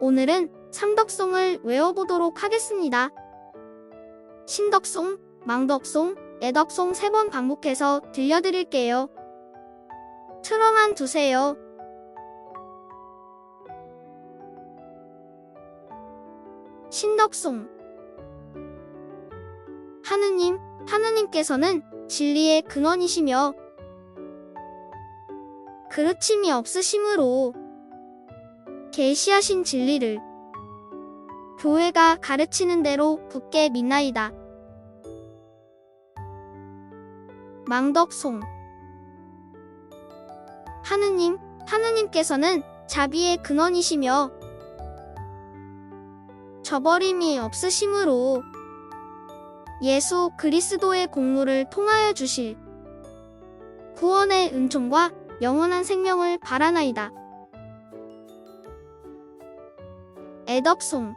오늘은 삼덕송을 외워보도록 하겠습니다. 신덕송, 망덕송, 애덕송 세 번 반복해서 들려드릴게요. 틀어만 두세요. 신덕송 하느님, 하느님께서는 진리의 근원이시며 그르침이 없으심으로 계시하신 진리를 교회가 가르치는 대로 굳게 믿나이다. 망덕송 하느님, 하느님께서는 자비의 근원이시며 저버림이 없으심으로 예수 그리스도의 공로를 통하여 주실 구원의 은총과 영원한 생명을 바라나이다. 애덕송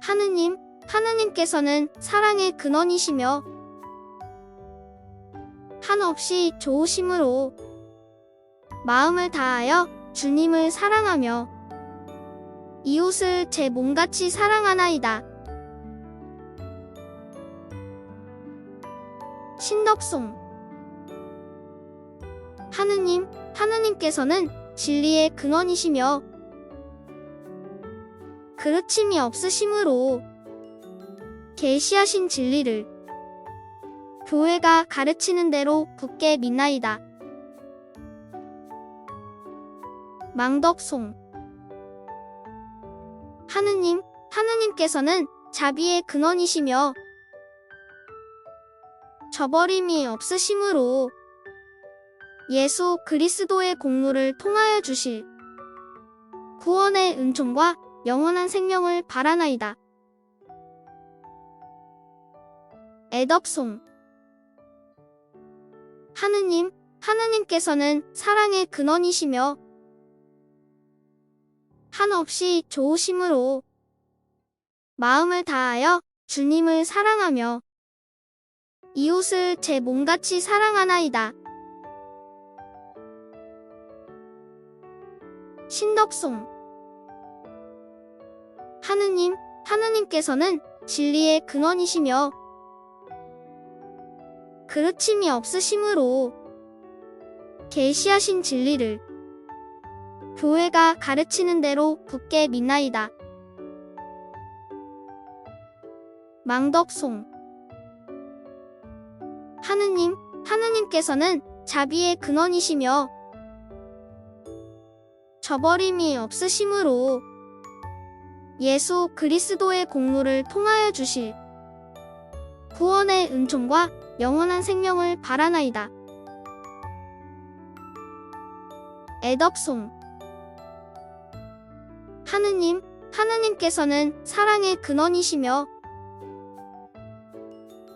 하느님, 하느님께서는 사랑의 근원이시며 한없이 좋으심으로 마음을 다하여 주님을 사랑하며 이웃을 제 몸같이 사랑하나이다. 신덕송 하느님, 하느님께서는 진리의 근원이시며 그르침이 없으심으로 계시하신 진리를 교회가 가르치는 대로 굳게 믿나이다. 망덕송 하느님, 하느님께서는 자비의 근원이시며 저버림이 없으심으로 예수 그리스도의 공로를 통하여 주실 구원의 은총과 영원한 생명을 바라나이다. 애덕송 하느님, 하느님께서는 사랑의 근원이시며 한없이 좋으심으로 마음을 다하여 주님을 사랑하며 이웃을 제 몸같이 사랑하나이다. 신덕송 하느님, 하느님께서는 진리의 근원이시며 그르침이 없으심으로 계시하신 진리를 교회가 가르치는 대로 굳게 믿나이다. 망덕송 하느님, 하느님께서는 자비의 근원이시며 저버림이 없으심으로 예수 그리스도의 공로를 통하여 주실 구원의 은총과 영원한 생명을 바라나이다. 애덕송 하느님, 하느님께서는 사랑의 근원이시며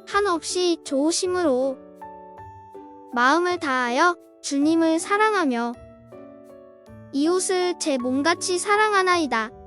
한없이 좋으심으로 마음을 다하여 주님을 사랑하며 이웃을 제 몸같이 사랑하나이다.